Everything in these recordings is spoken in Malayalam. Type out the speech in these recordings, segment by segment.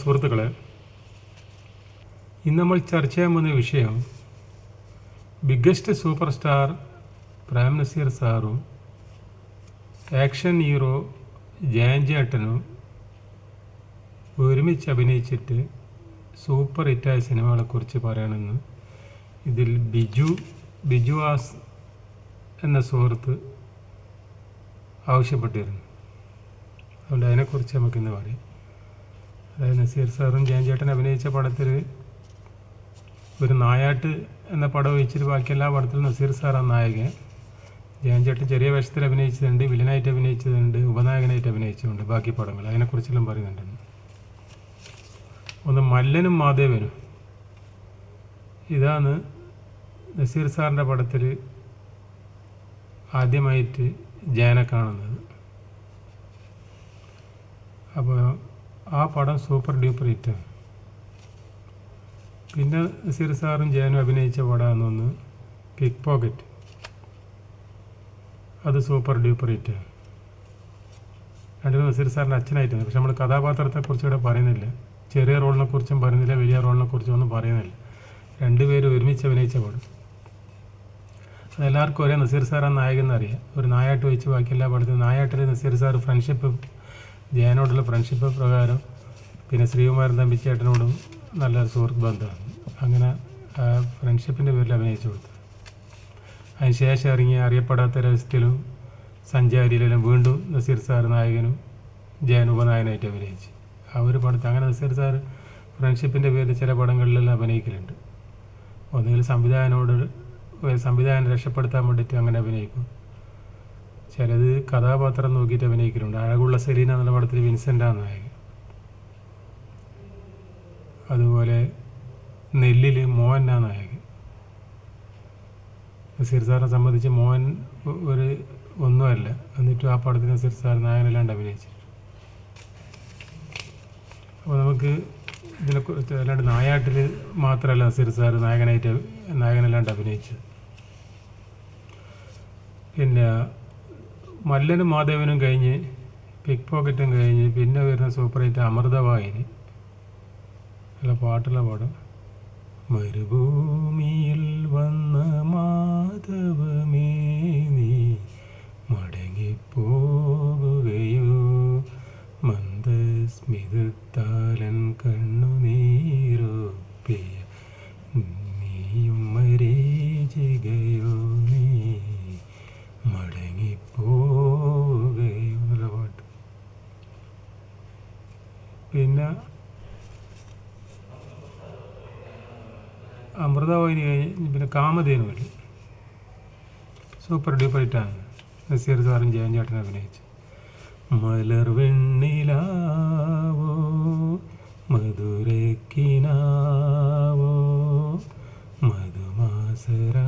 സുഹൃത്തുക്കളെ ഇന്ന് നമ്മൾ ചർച്ച ചെയ്യാൻ പോകുന്ന വിഷയം biggest super star Prem Nazir സാറും ആക്ഷൻ ഹീറോ ജയൻ ചേട്ടനും ഒരുമിച്ച് അഭിനയിച്ചിട്ട് സൂപ്പർ ഹിറ്റായ സിനിമകളെക്കുറിച്ച് പറയണമെന്ന് ഇതിൽ ബിജു ബിജുവാസ് എന്ന സുഹൃത്ത് ആവശ്യപ്പെട്ടിരുന്നു. അതുകൊണ്ട് അതിനെക്കുറിച്ച് നമുക്കിന്ന് പറയാം. അതായത് നസീർ സാറും ജയൻ അഭിനയിച്ച പടത്തിൽ ഒരു നായാട്ട് എന്ന പടം ഒഴിച്ചിട്ട് ബാക്കി എല്ലാ പടത്തിലും നസീർ സാറാണ് നായകൻ. ജയൻ ചെറിയ വേഷത്തിൽ അഭിനയിച്ചിട്ടുണ്ട് വില്ലനായിട്ട് അഭിനയിച്ചതുണ്ട് ഉപനായകനായിട്ട് അഭിനയിച്ചിട്ടുണ്ട് ബാക്കി പടങ്ങൾ. അതിനെക്കുറിച്ചെല്ലാം പറയുന്നുണ്ട്. ഒന്ന് മല്ലനും മാധേവനും. ഇതാണ് നസീർ സാറിന്റെ പടത്തിൽ ആദ്യമായിട്ട് ജയനെ കാണുന്നത്. അപ്പോൾ ആ പടം സൂപ്പർ ഡ്യൂപ്പർ ഹിറ്റാണ് പിന്നെ നസീർ സാറും ജയനും അഭിനയിച്ച പടമാണ് ഒന്ന് പിക് പോക്കറ്റ്. അത് സൂപ്പർ ഡ്യൂപ്പർ ഹിറ്റാണ് രണ്ടിനും നസീർ സാറിന്റെ അച്ഛനായിട്ടുണ്ട് പക്ഷെ നമ്മൾ കഥാപാത്രത്തെക്കുറിച്ച് ഇവിടെ പറയുന്നില്ല. ചെറിയ റോളിനെ കുറിച്ചും പറയുന്നില്ല വലിയ റോളിനെ കുറിച്ചും ഒന്നും പറയുന്നില്ല. രണ്ടുപേരും ഒരുമിച്ച് അഭിനയിച്ച പടം. അതെല്ലാവർക്കും ഒരേ നസീർ സാറാണ് നായകൻ എന്നറിയാം ഒരു നായാട്ട് വെച്ച് ബാക്കിയെല്ലാം എല്ലാ പടത്തിലും നായാട്ടിൽ നസീർ സാർ ഫ്രണ്ട്ഷിപ്പ് ജയനോടുള്ള ഫ്രണ്ട്ഷിപ്പ് പ്രകാരം പിന്നെ ശ്രീകുമാരൻ തമ്പിച്ചേട്ടനോടും നല്ലൊരു സുഹൃത്ത് ബന്ധമാണ്. അങ്ങനെ ഫ്രണ്ട്ഷിപ്പിന്റെ പേരിൽ അഭിനയിച്ചു കൊടുത്തു. അതിന് ശേഷം ഇറങ്ങിയ അറിയപ്പെടാത്ത രഹസ്യത്തിലും സഞ്ചാരിയിലെല്ലാം വീണ്ടും നസീർ സാർ നായകനും ജയൻ ഉപനായകനായിട്ട് അഭിനയിച്ചു. ആ ഒരു പടത്തിൽ അങ്ങനെ നസീർ സാർ ഫ്രണ്ട്ഷിപ്പിന്റെ പേരിൽ ചില പടങ്ങളിലെല്ലാം അഭിനയിക്കലുണ്ട്. ഒന്നുകിൽ സംവിധായകനോട് സംവിധായകനെ രക്ഷപ്പെടുത്താൻ വേണ്ടിയിട്ട് അങ്ങനെ അഭിനയിക്കും. ചിലത് കഥാപാത്രം നോക്കിയിട്ട് അഭിനയിക്കലുണ്ട്. അഴകുള്ള സെലീന എന്നുള്ള പടത്തിൽ വിൻസെന്റാണ് നായകൻ. അതുപോലെ നെല്ലിൽ മോഹനാണ് നായകൻ. നസീർ സാറിനെ സംബന്ധിച്ച് മോഹൻ ഒരു ഒന്നുമല്ല. എന്നിട്ടും ആ പടത്തിന് നസീർ സാർ നായകനല്ലാണ്ട് അഭിനയിച്ചിട്ടുണ്ട്. അപ്പോൾ നമുക്ക് ഇതിനെക്കുറിച്ച് അല്ലാണ്ട് നായാട്ടിൽ മാത്രമല്ല നസീർ സാർ നായകനായിട്ട് നായകനല്ലാണ്ട് അഭിനയിച്ചത്. പിന്നെ മല്ലനും മാധവനും കഴിഞ്ഞ് പിക് പോക്കറ്റും കഴിഞ്ഞ് പിന്നെ വരുന്ന സൂപ്പർ ഹിറ്റ് അമൃതവാഹിനി നല്ല പാട്ടുള്ള പാടും. മരുഭൂമിയിൽ വന്ന മാധവമേ നീ മടങ്ങിപ്പോകുകയോ? മന്ദസ്മിതത്താലൻ കണ്ണുനീരൊപ്പിയ അമൃതവാഹിനി കഴിഞ്ഞ് പിന്നെ കാമധേനു വരും. സൂപ്പർ ഡ്യൂപ്പർ ഹിറ്റാണ് നസീർ സാറും ജയൻ ചേട്ടൻ അഭിനയിച്ചു മലർ വെണ്ണിലാവോ മധുരക്കിനാവോ മധുമാസരാവോ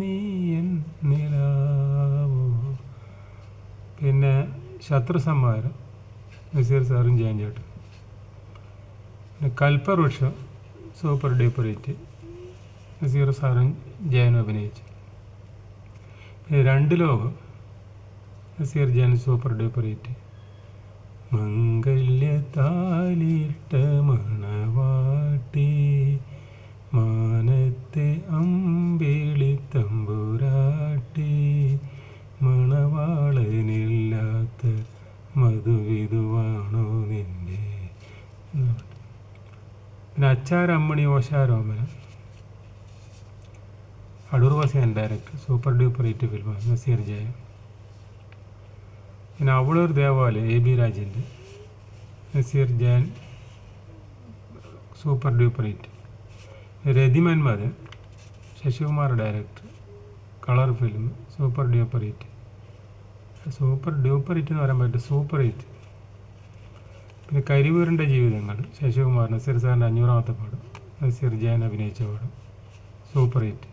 നീയൻ നിലാവോ. പിന്നെ ശത്രു സംഹാരം നസീർ സാറും ജയൻ ചേട്ടൻ പിന്നെ Kalpavriksham super duper hit Nazir സാറും ജയനും അഭിനയിച്ചു. പിന്നെ Randu Lokam Nazir Jayan super duper hit. മംഗല്യത്താലിട്ട മണവാട്ടി മാനത്തെ അമ്പിളി തമ്പുരാട്ടി അച്ചാരമ്മണി ഓശാരോമന അടൂർ വാസിയൻ ഡയറക്ടർ സൂപ്പർ ഡ്യൂപ്പർ ഹിറ്റ് ഫിലിമാണ് നസീർ ജയ പിന്നെ അവളൂർ ദേവാലയം എ ബി രാജന്റെ. Nazir Jayan super duper hit രതിമന്മാർ Sasikumar director colour film super duper hit super duper hit എന്ന് പറയാൻ പറ്റും സൂപ്പർ ഹിറ്റ് പിന്നെ കരിവീറിന്റെ ജീവിതങ്ങൾ ശശികുമാർ നസീർ സാറിന്റെ അഞ്ഞൂറാമത്തെ പാടം നസീർ ജയൻ അഭിനയിച്ച പാടം സൂപ്പർ ഹിറ്റ്.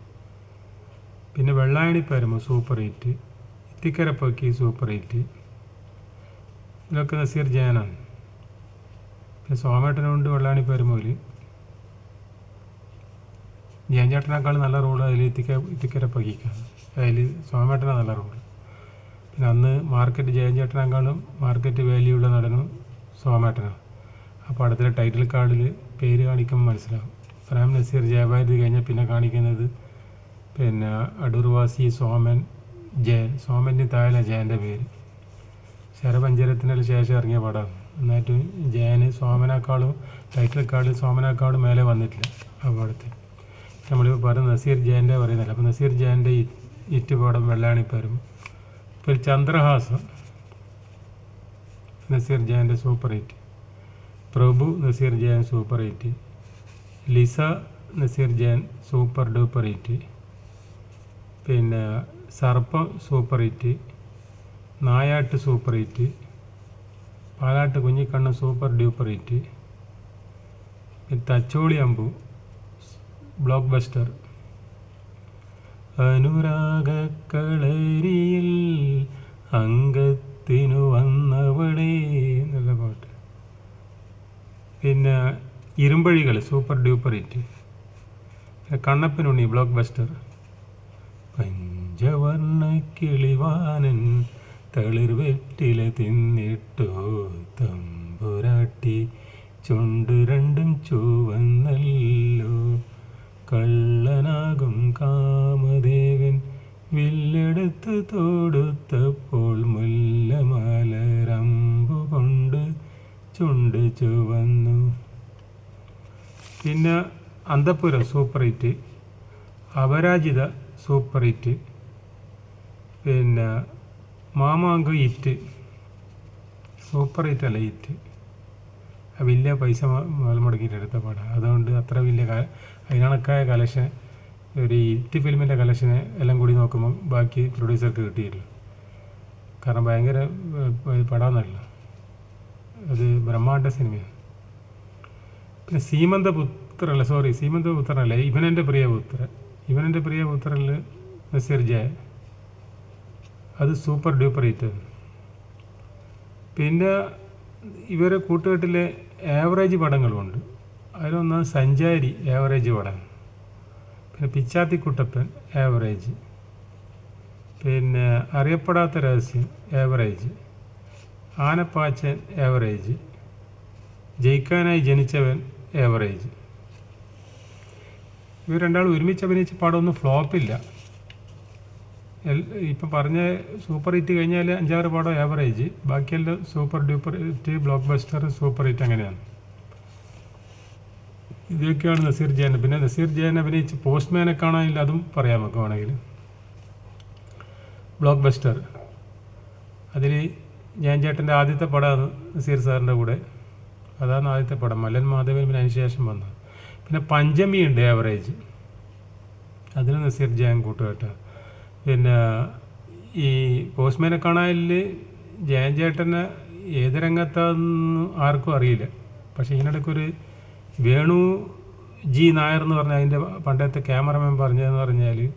പിന്നെ വെള്ളായണി പരമ സൂപ്പർ ഹിറ്റ് ഇത്തിക്കര പൊക്കി സൂപ്പർ ഹിറ്റ് ഇതൊക്കെ നസീർ ജയനാണ് പിന്നെ സോമേട്ടനുണ്ട് വെള്ളാണി പരമൂൽ ജയൻ ചേട്ടനേക്കാൾ നല്ല റോൾ അതിൽ ഇത്തിക്ക ഇത്തിക്കര പൊക്കിക്കാണ് അതിൽ സോമേട്ടനാണ് നല്ല റോൾ പിന്നെ അന്ന് മാർക്കറ്റ് ജയൻ ചേട്ടനേക്കാളും മാർക്കറ്റ് വാല്യൂ ഉള്ള നടനും സോമേട്ടനാണ് ആ പടത്തിലെ ടൈറ്റിൽ കാർഡിൽ പേര് കാണിക്കുമ്പോൾ മനസ്സിലാവും. പ്രേം നസീർ ജയഭാരതി കഴിഞ്ഞാൽ പിന്നെ കാണിക്കുന്നത് പിന്നെ അടൂർവാസി സോമൻ ജയൻ. സോമന്റെ താഴെ ജയന്റെ പേര്. ശരപഞ്ചരത്തിന് ശേഷം ഇറങ്ങിയ പടമാണ് എന്നിട്ട് ജയന് സോമനേക്കാളും ടൈറ്റിൽ കാർഡിൽ സോമനേക്കാളും മേലെ വന്നിട്ടില്ല ആ പടത്തിൽ. നമ്മളിപ്പോൾ പറയുന്നത് നസീർ ജയന്റെ പറയുന്നില്ല അപ്പോൾ നസീർ ജയന്റെ ഇറ്റ് പടം വെള്ളാണിപ്പരും ഇപ്പോൾ Chandrahasam. Nazir ജയന്റെ super hit Prabhu Nazir Jayan super hit Lisa Nazir Jayan super duper hit പിന്നെ Sarppam super hit Nayattu super hit Palattu Kunjikanna super duper പിന്നെ തച്ചോളി അമ്പു ബ്ലോക്ക് ബസ്റ്റർ അനുരാഗക്കളരിയിൽ അംഗത്തിനു വന്നവളെ എന്നുള്ള പാട്ട്. പിന്നെ Irumbazhikal super duper hit. Kannappanunni blockbuster പഞ്ചവർണ കിളിവാനൻ തളിർവെറ്റില തിന്നിട്ടോ തമ്പുരാട്ടി ചുണ്ട് രണ്ടും ചുവന്നല്ലോ. കള്ളനാകും കാമദേവൻ വില്ലെടുത്ത് തൊടുത്തപ്പോൾ മുല്ലമലരമ്പു ചുണ്ട് ചുവന്നു. പിന്നെ Anthapuram super hit Aparajitha super hit പിന്നെ മാമാങ്ക ഹിറ്റ് സൂപ്പർ ഹിറ്റ് അല്ല ഹിറ്റ്. വലിയ പൈസ മുതൽ മുടക്കിയിട്ട് എടുത്ത അതുകൊണ്ട് അത്ര വലിയ അതിനണക്കായ കലക്ഷൻ ഒരു ഹിറ്റ് ഫിലിമിന്റെ കലക്ഷന് എല്ലാം കൂടി നോക്കുമ്പോൾ ബാക്കി പ്രൊഡ്യൂസർക്ക് കിട്ടിയില്ല കാരണം ഭയങ്കര പടാന്നല്ല. അത് ബ്രഹ്മാണ്ട സിനിമയാണ് പിന്നെ സീമന്തപുത്രല്ല സോറി സീമന്തപുത്രനല്ല ഇവനെന്റെ പ്രിയപുത്രൻ. ഇവനെന്റെ പ്രിയപുത്രനിൽ നസീർ ജയ അത് സൂപ്പർ ഡ്യൂപ്പർ ഹിറ്റ് പിന്നെ ഇവരെ കൂട്ടുകെട്ടിലെ ആവറേജ് പടങ്ങളുമുണ്ട്. അതിലൊന്നാണ് സഞ്ചാരി ആവറേജ് പടം. പിന്നെ പിച്ചാത്തി കുട്ടപ്പൻ ആവറേജ് പിന്നെ Ariyappedatha Rahasyam average Aanappachan average Jayikkanayi Janichavan average ഇവർ രണ്ടാളും ഒരുമിച്ച് അഭിനയിച്ച പാടമൊന്നും ഫ്ലോപ്പില്ല ഇപ്പം പറഞ്ഞ സൂപ്പർ ഹിറ്റ് കഴിഞ്ഞാൽ അഞ്ചാറ് പാടം ആവറേജ് ബാക്കിയെല്ലാം super duper hit blockbuster super hit അങ്ങനെയാണ്. ഇതൊക്കെയാണ് നസീർ ജയൻ. പിന്നെ നസീർ ജയൻ അഭിനയിച്ച് പോസ്റ്റ്മാനെ കാണാനില്ല അതും പറയാം നമുക്ക് വേണമെങ്കിൽ ബ്ലോക്ക് ബസ്റ്റർ അതിൽ ഞാൻ ചേട്ടന്റെ ആദ്യത്തെ പടമാണ് നസീർ സാറിന്റെ കൂടെ. അതാണ് ആദ്യത്തെ പടം. മലൻ മാധവൻ പിന്നെ അതിനുശേഷം വന്നത്. പിന്നെ പഞ്ചമി ഉണ്ട് ആവറേജ് അതിന് നസീർ ജയൻ കൂട്ടുകെട്ട. പിന്നെ ഈ പോസ്റ്റ്മാനെ കാണാനിൽ ജയൻ ചേട്ടനെ ഏത് രംഗത്താന്ന് ആർക്കും അറിയില്ല. പക്ഷേ ഇതിനിടയ്ക്കൊരു വേണു ജി നായർ എന്ന് പറഞ്ഞാൽ അതിന്റെ പണ്ടത്തെ ക്യാമറമാൻ പറഞ്ഞതെന്ന് പറഞ്ഞാൽ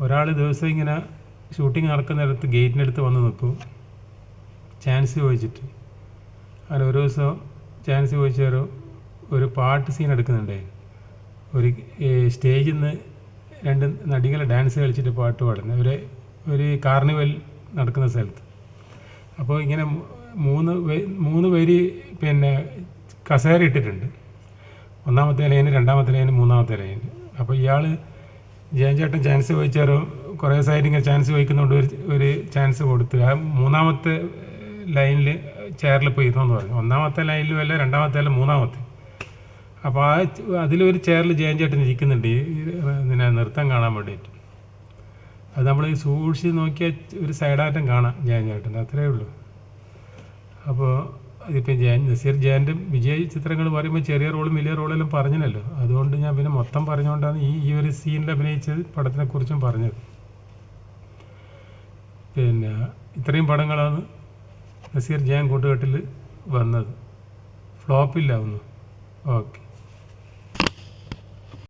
ഒരാൾ ദിവസം ഇങ്ങനെ ഷൂട്ടിംഗ് നടക്കുന്നിടത്ത് ഗേറ്റിനടുത്ത് വന്ന് നിൽക്കും. ചാൻസ് ചോദിച്ചിട്ട്. അങ്ങനെ ഒരു ദിവസം ചാൻസ് ചോദിച്ചൊരു ഒരു പാട്ട് സീൻ എടുക്കുന്നുണ്ടേ. ഒരു സ്റ്റേജിൽ നിന്ന് രണ്ട് നടികളെ ഡാൻസ് കളിച്ചിട്ട് പാട്ട് പാടുന്നത് ഒരു ഒരു കാർണിവൽ നടക്കുന്ന സ്ഥലത്ത്. അപ്പോൾ ഇങ്ങനെ മൂന്ന് മൂന്ന് പേര് പിന്നെ കസേര ഇട്ടിട്ടുണ്ട്. ഒന്നാമത്തെ ലൈന് രണ്ടാമത്തെ ലൈന് മൂന്നാമത്തെ ലൈന്. അപ്പോൾ ഇയാൾ ജയഞ്ചേട്ടൻ ചാൻസ് ചോദിച്ചാരോ കുറേ സൈഡ് ഇങ്ങനെ ചാൻസ് ചോദിക്കുന്നതുകൊണ്ട് ഒരു ഒരു ചാൻസ് കൊടുത്ത്. ആ മൂന്നാമത്തെ ലൈനിൽ ചെയറിൽ പോയി ഇരുന്നെന്ന് പറഞ്ഞു. ഒന്നാമത്തെ ലൈനിലും അല്ല രണ്ടാമത്തെ അല്ല മൂന്നാമത്തെ. അപ്പോൾ ആ അതിലൊരു ചെയറിൽ ജയൻ ചേട്ടൻ ഇരിക്കുന്നുണ്ട്. ഈ നൃത്തം കാണാൻ വേണ്ടിയിട്ട്. അത് നമ്മൾ സൂക്ഷിച്ച് നോക്കിയാൽ ഒരു സൈഡായിട്ടും കാണാം ജയൻ ചേട്ടൻ അത്രയേ ഉള്ളൂ. അപ്പോൾ ഇതിപ്പോൾ ജയൻ നസീർ ജയന്റെ വിജയ ചിത്രങ്ങൾ പറയുമ്പോൾ ചെറിയ റോളും വലിയ റോളെല്ലാം പറഞ്ഞല്ലോ അതുകൊണ്ട് ഞാൻ പിന്നെ മൊത്തം പറഞ്ഞുകൊണ്ടാണ് ഈ ഈ ഒരു സീനിൽ അഭിനയിച്ചത് പടത്തിനെക്കുറിച്ചും പറഞ്ഞത്. പിന്നെ ഇത്രയും പടങ്ങളാണ് നസീർ ജയൻ കൂട്ടുകെട്ടിൽ വന്നത്. ഫ്ലോപ്പില്ല ഒന്ന് ഓക്കെ.